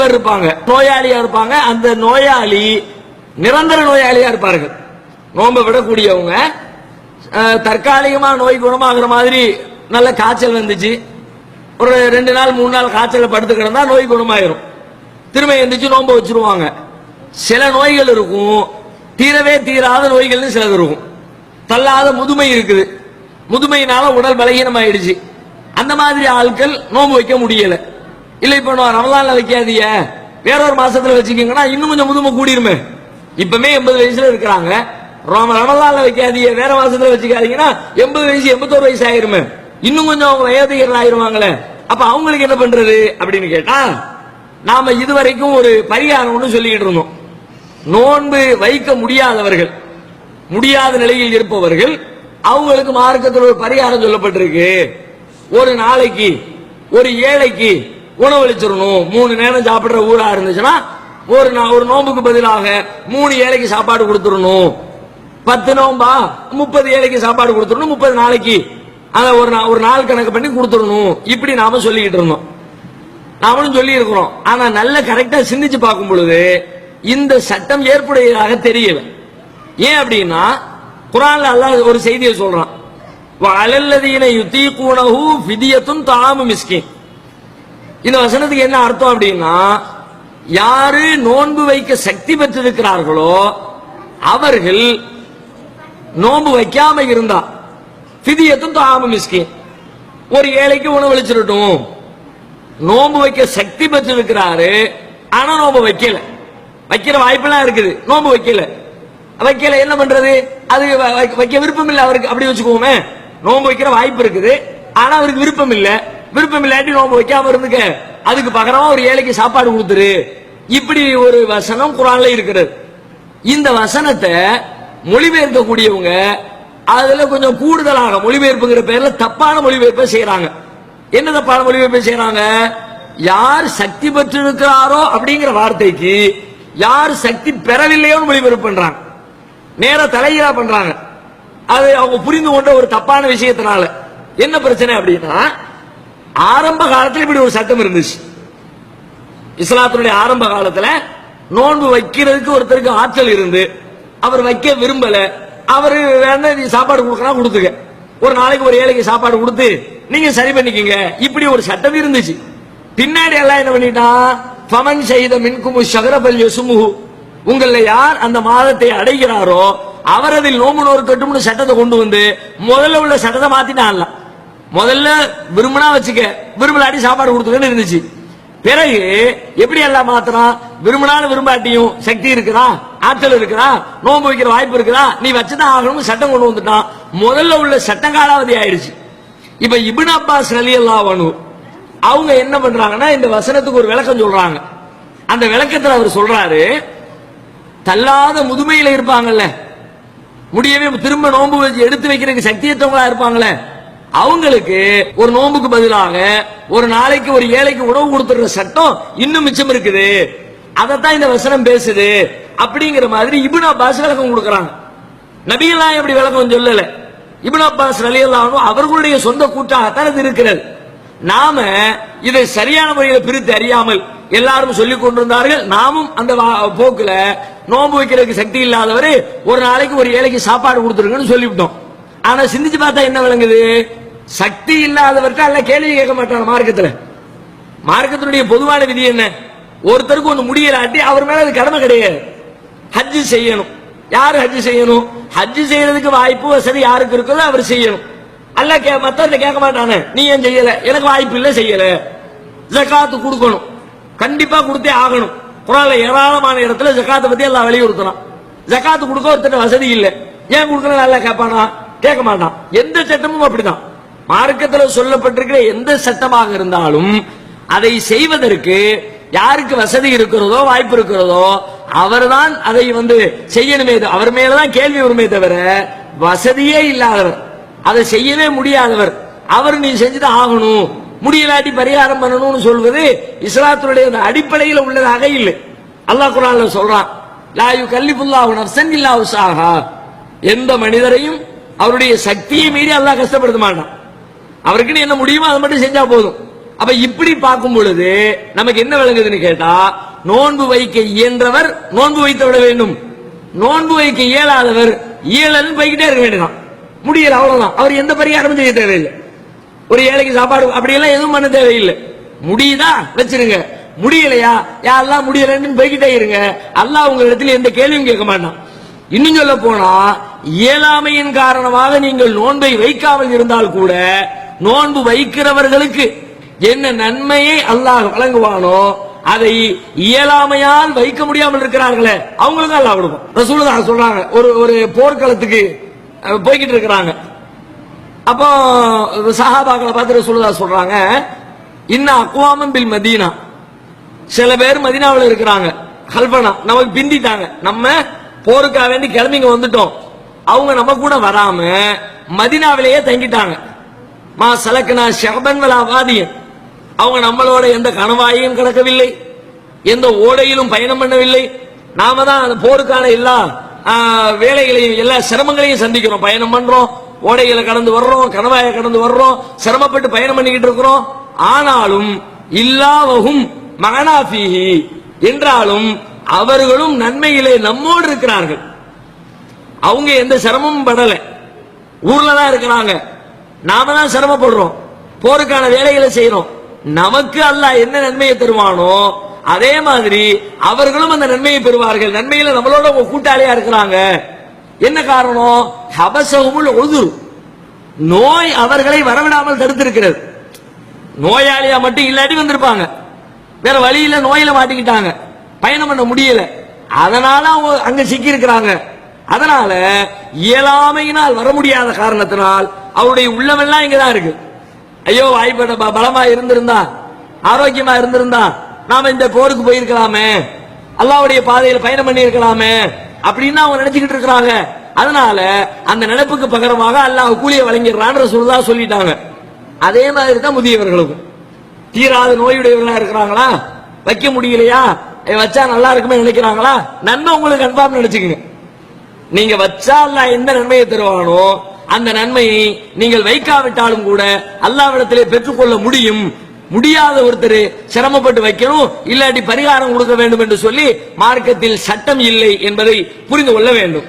பேர் இருப்பாங்க. நோயாளியா இருப்பாங்க. அந்த நோயாளி நிரந்தர நோயாளியா இருப்பார்கள். நோன்பை விடக்கூடியவங்க தற்காலிகமா நோய் குணமாகிற மாதிரி நல்ல காய்ச்சல் வந்துச்சு. ஒரு ரெண்டு நாள் மூணு நாள் காய்ச்சல் படுத்து கிடந்தா நோய் குணமாயிரும். திரும்ப எந்திரிச்சு நோன்பு வச்சிருவாங்க. சில நோய்கள் இருக்கும். தீரவே தீராத நோய்கள்னு சிலது இருக்கும். தள்ளாத முதுமை இருக்குது. முதுமையினால உடல் பலகீனம் ஆயிடுச்சு அந்த மாதிரி ஆட்கள் நோன்பு வைக்க முடியலை. இல்ல இப்ப நான் ரமலான்ல வைக்காதீங்க. வேற ஒரு மாசத்துல வச்சுக்கீங்கன்னா இன்னும் கொஞ்சம் முதுமை கூடிருமே. இப்பமே எண்பது வயசுல இருக்கிறாங்க. ரம- ரமலான்ல வைக்காதீங்க. வேற மாசத்துல வச்சுக்காதீங்கன்னா எண்பது வயசு எண்பத்தோரு வயசு ஆயிருமே. இன்னும் கொஞ்சம் அவங்க வயோதிகர்கள் ஆயிருவாங்களே. அப்ப அவங்களுக்கு என்ன பண்றது அப்படின்னு கேட்டா நாம இதுவரைக்கும் ஒரு பரிகாரம் ஒன்று சொல்லிக்கிட்டு இருந்தோம். நோன்பு வைக்க முடியாதவர்கள் முடியாத நிலையில் இருப்பவர்கள் அவங்களுக்கு மார்க்கத்தில் ஒரு பரிகாரம் சொல்லப்பட்டிருக்கு. ஒரு நாளைக்கு ஒரு ஏழைக்கு உணவளிச்சிடணும். மூணு நேரம் சாப்பிடுற ஊரா இருந்துச்சுன்னா ஒரு நான் ஒரு நோம்புக்கு பதிலாக மூணு ஏழைக்கு சாப்பாடு கொடுத்துடணும். பத்து நோம்பா? முப்பது ஏழைக்கு சாப்பாடு கொடுத்துடணும் முப்பது நாளைக்கு. அதை ஒரு நா- ஒரு நாள் கணக்கு பண்ணி கொடுத்துடணும். இப்படி நாம சொல்லிக்கிட்டு இருந்தோம். நாமளும் சொல்லி இருக்கிறோம் ஆனா நல்ல கரெக்டா சிந்திச்சு பார்க்கும் பொழுது இந்த சட்டம் ஏற்புடையதாக தெரியல. ஏன் அப்படின்னா குரான்ல அல்லாஹ் ஒரு செய்தியை சொல்றான். அலல்லதீன யுத்தீகூனஹு விதியத்தும் தாமு மிஸ்கின். இந்த வசனத்துக்கு என்ன அர்த்தம் அப்படின்னா யாரு நோன்பு வைக்க சக்தி பெற்றிருக்கிறார்களோ அவர்கள் நோன்பு வைக்காம இருந்தா பிதியத்தும் தாமு மிஸ்கின். ஒரு ஏழைக்கு உணவளிச்சிடட்டும் நோன்பு வைக்க சக்தி பெற்றிருக்கிறாரு ஆனா நோன்பு வைக்கல. வைக்கிற வாய்ப்பெல்லாம் இருக்குது நோன்பு வைக்கல. வைக்கல என்ன பண்றது? அது வ- வைக்க- வைக்க விருப்பம் இல்லை அவருக்கு அப்படி வச்சுக்கோமே நோன்பு வைக்கிற வாய்ப்பு இருக்குது ஆனா அவருக்கு விருப்பம் இல்லை. விருப்பம் இல்லாட்டி நோம்பு வைக்காம இருந்துக்க. அதுக்கு பகரமா ஒரு ஏழைக்கு சாப்பாடு கொடுத்துரு. இப்படி ஒரு வசனம் குரான்ல இருக்கிறது. இந்த வசனத்தை மொழிபெயர்க்கக்கூடியவங்க அதுல கொஞ்சம் கூடுதலாக மொழிபெயர்ப்புங்கிற பேர்ல தப்பான மொழிபெயர்ப்பை செய்யறாங்க என்ன தப்பான மொழிபெயர்ப்பை செய்யறாங்க யார் சக்தி பெற்றிருக்கிறாரோ அப்படிங்கிற வார்த்தைக்கு யார் சக்தி பெறவில்லையோன்னு மொழிபெயர்ப்பு பண்றாங்க. நேர தலைகீழா பண்றாங்க. அது அவங்க புரிந்து கொண்ட ஒரு தப்பான விஷயத்தினால. என்ன பிரச்சனை அப்படின்னா ஆரம்ப காலத்தில் இப்படி ஒரு சட்டம் இருந்துச்சு. இஸ்லாத்தினுடைய ஆரம்ப காலத்துல நோன்பு வைக்கிறதுக்கு ஒருத்தருக்கு ஆற்றல் இருந்து அவர் வைக்க விரும்பல அவரு வேணா நீ சாப்பாடு கொடுக்கறா கொடுத்துக்க. ஒரு நாளைக்கு ஒரு ஏழைக்கு சாப்பாடு கொடுத்து நீங்க சரி பண்ணிக்கங்க. இப்படி ஒரு சட்டம் இருந்துச்சு. பின்னாடி எல்லாம் என்ன பண்ணிட்டான் ஃபமன் செய்த மின்குமு ஷகரபல் சுமுகு உங்கள யார் அந்த மாதத்தை அடைகிறாரோ அவர் அதில் நோம்பு நோக்கட்டும்னு சட்டத்தை கொண்டு வந்து முதல்ல உள்ள சட்டத்தை மாத்திட்டான்ல முதல்ல விரும்பினா வச்சுக்க. விரும்பலாட்டி சாப்பாடு கொடுத்துக்கன்னு இருந்துச்சு. பிறகு எப்படி எல்லாம் மாத்துறான்? விரும்பினாலும் விரும்பாட்டியும் சக்தி இருக்குதா? ஆற்றல் இருக்குதா? நோன்பு வைக்கிற வாய்ப்பு இருக்குதா? நீ வச்சுதான் ஆகணும்னு சட்டம் கொண்டு வந்துட்டான். முதல்ல உள்ள சட்டம் காலாவதி ஆயிடுச்சு. இப்ப இபின் அப்பாஸ் அலி அல்லாஹ் அவங்க என்ன பண்றாங்கன்னா இந்த வசனத்துக்கு ஒரு விளக்கம் சொல்றாங்க. அந்த விளக்கத்தில் அவர் சொல்றாரு தள்ளாத முதுமையில இருப்பாங்கல்ல. முடியவே திரும்ப நோன்பு வச்சு எடுத்து வைக்கிறதுக்கு சக்தியற்றவங்களா இருப்பாங்களே. அவங்களுக்கு ஒரு நோன்புக்கு பதிலாக ஒரு நாளைக்கு ஒரு ஏழைக்கு உணவு கொடுத்துற சட்டம் இன்னும் மிச்சம் இருக்குது. அதைத்தான் இந்த வசனம் பேசுது. அப்படிங்கிற மாதிரி இபுன் அப்பாஸ் விளக்கம் கொடுக்கறாங்க. நபியெல்லாம் எப்படி விளக்கம் சொல்லல? இபுன் அப்பாஸ் ரலியல்லாஹு அவர்களுடைய சொந்த கூட்டாகத்தான் இது இருக்கிறது. நாம இதை சரியான முறையில் பிரித்து அறியாமல் எல்லாரும் சொல்லிக் கொண்டிருந்தார்கள். நாமும் அந்த வா- போக்குல நோன்பு வைக்கிறதுக்கு சக்தி இல்லாதவரு ஒரு நாளைக்கு ஒரு ஏழைக்கு சாப்பாடு கொடுத்துருங்கன்னு சொல்லிவிட்டோம். ஆனா சிந்திச்சு பார்த்தா என்ன விளங்குது? சக்தி இல்லாதவர்கிட்ட அல்ல கேள்வி கேட்க மாட்டான் மார்க்கத்துல. மார்க்கத்தினுடைய பொதுவான விதி என்ன? ஒருத்தருக்கு ஒன்று முடியலாட்டி அவர் மேல அது கடமை கிடையாது. ஹஜ்ஜு செய்யணும். யார் ஹஜ்ஜு செய்யணும்? ஹஜ்ஜு செய்யறதுக்கு வாய்ப்பு வசதி யாருக்கு இருக்குதோ அவர் செய்யணும். அல்ல கே மத்தவர்கிட்ட கேட்க மாட்டானே. நீ ஏன் செய்யல? எனக்கு வாய்ப்பு இல்லை செய்யல. ஜகாத்து கொடுக்கணும். கண்டிப்பா கொடுத்தே ஆகணும். குரால ஏராளமான இடத்துல ஜகாத்தை பத்தி எல்லாம் வலியுறுத்தலாம் ஜகாத்து கொடுக்க ஒருத்தர் வசதி இல்லை. ஏன் கொடுக்கணும் நல்லா கேட்பானா? கேட்க மாட்டான் எந்த சட்டமும் அப்படிதான். மார்க்கத்தில் சொல்லப்பட்டிருக்கிற எந்த சட்டமாக இருந்தாலும் அதை செய்வதற்கு யாருக்கு வசதி இருக்கிறதோ வாய்ப்பு இருக்கிறதோ அவர்தான் அதை வந்து செய்யணுமே அவர் மேலதான் கேள்வி வருமே தவிர வசதியே இல்லாதவர். அதை செய்யவே முடியாதவர். அவர் நீ செஞ்சுதான் ஆகணும். முடியலாட்டி பரிகாரம் பண்ணணும்னு சொல்வது இஸ்லாத்துடைய அடிப்படையில் உள்ளதாக இல்லை. அல்லாஹ் குரான் சொல்றான் லாயு கல்லிபுல்லாஹு நஃப்ஸன் இல்லா உஸாஹா எந்த மனிதரையும் அவருடைய சக்தியை மீறி அல்லாஹ் கஷ்டப்படுத்த மாட்டான். அவருக்கு என்ன முடியுமோ அதை மட்டும் செஞ்சா போதும். அப்ப இப்படி பார்க்கும் பொழுது நமக்கு என்ன விளங்குதுன்னு கேட்டா நோன்பு வைக்க இயன்றவர் நோன்பு வைத்து விட வேண்டும். நோன்பு வைக்க இயலாதவர் இயலன்னு போய்கிட்டே இருக்க வேண்டியதான் முடியல அவ்வளவுதான். அவர் எந்த பரிகாரமும் செய்ய தேவையில்லை. ஒரு ஏழைக்கு சாப்பாடு அப்படியெல்லாம் எதுவும் பண்ண தேவையில்லை. முடியுதா? வச்சிருங்க. முடியலையா? யாரெல்லாம் முடியலன்னு போய்கிட்டே இருங்க. அல்லாஹ் உங்க எந்த கேள்வியும் கேட்க மாட்டான். இன்னும் சொல்ல போனா இயலாமையின் காரணமாக நீங்கள் நோன்பை வைக்காமல் இருந்தால் கூட நோன்பு வைக்கிறவர்களுக்கு என்ன நன்மையை அல்லாஹ் வழங்குவானோ அதை இயலாமையால் வைக்க முடியாமல் இருக்கிறார்களே அவங்களுக்கு அல்லாஹ் கொடுக்கும். ரசூலுல்லாஹ் சொல்றாங்க ஒரு ஒரு போர்க்களத்துக்கு போய்கிட்டு இருக்கிறாங்க. அப்போ சஹாபாக்களை பார்த்து ரசூலுதா சொல்றாங்க இன்னும் அக்வாமம் பில் மதீனா. சில பேர் மதீனாவில் இருக்கிறாங்க ஹல்பனா நமக்கு பிந்திட்டாங்க நம்ம போருக்காக வேண்டி கிளம்பிங்க வந்துட்டோம். அவங்க நம்ம கூட வராம மதினாவிலேயே தங்கிட்டாங்க. மா சலக்கனா ஷெபன் வலா அவங்க நம்மளோட எந்த கணவாயும் கிடக்கவில்லை. எந்த ஓடையிலும் பயணம் பண்ணவில்லை. நாம தான் அந்த போருக்கான எல்லா வேலைகளையும் எல்லா சிரமங்களையும் சந்திக்கிறோம். பயணம் பண்றோம். ஓடைகளை கடந்து வர்றோம். கணவாயை கடந்து வர்றோம். சிரமப்பட்டு பயணம் பண்ணிக்கிட்டு இருக்கிறோம். ஆனாலும் இல்லாவகும் மகனாஃபிஹி என்றாலும் அவர்களும் நன்மையிலே நம்மோடு இருக்கிறார்கள். அவங்க எந்த சிரமமும் படல. ஊர்ல தான் இருக்கிறாங்க. நாம தான் சிரமப்படுறோம். போருக்கான வேலைகளை செய்யறோம் நமக்கு அல்ல என்ன நன்மையை தருவானோ அதே மாதிரி அவர்களும் அந்த நன்மையை பெறுவார்கள். நன்மையில நம்மளோட கூட்டாளியா இருக்கிறாங்க. என்ன காரணம்? ஹபசகுமுல் உதுர். நோய் அவர்களை வரவிடாமல் தடுத்திருக்கிறது. நோயாளியா மட்டும் இல்லாட்டி வந்திருப்பாங்க. வேற வழியில நோயில மாட்டிக்கிட்டாங்க. பயணம் பண்ண முடியல. அதனால அவங்க அங்க சிக்கி இருக்கிறாங்க அதனால இயலாமையினால் வர முடியாத காரணத்தினால் அவருடைய உள்ளமெல்லாம் இங்கதான் இருக்கு. ஐயோ வாய்ப்பட ப- பலமா இருந்திருந்தா ஆரோக்கியமா இருந்திருந்தா நாம இந்த போருக்கு போயிருக்கலாமே. அல்லாவுடைய பாதையில் பயணம் பண்ணி இருக்கலாமே அப்படின்னு அவங்க நினைச்சுக்கிட்டு இருக்கிறாங்க. அதனால அந்த நினைப்புக்கு பகரமாக அல்லாஹ் கூலியை வழங்கிடுறான்ற சொல்லுதா சொல்லிட்டாங்க. அதே மாதிரி தான் முதியவர்களுக்கும். தீராத நோயுடையவர்களா இருக்கிறாங்களா? வைக்க முடியலையா? வச்சா நல்லா இருக்குமே நினைக்கிறாங்களா? நன்மை உங்களுக்கு கன்ஃபார்ம் நினைச்சுக்கங்க. நீங்க வச்சா அல்லாஹ் எந்த நன்மையை தருவானோ அந்த நன்மையை நீங்கள் வைக்காவிட்டாலும் கூட அல்லாவிடத்திலே பெற்றுக்கொள்ள முடியும். முடியாத ஒருத்தர் சிரமப்பட்டு வைக்கணும் இல்லாட்டி பரிகாரம் கொடுக்க வேண்டும் என்று சொல்லி மார்க்கத்தில் சட்டம் இல்லை என்பதை புரிந்து கொள்ள வேண்டும்.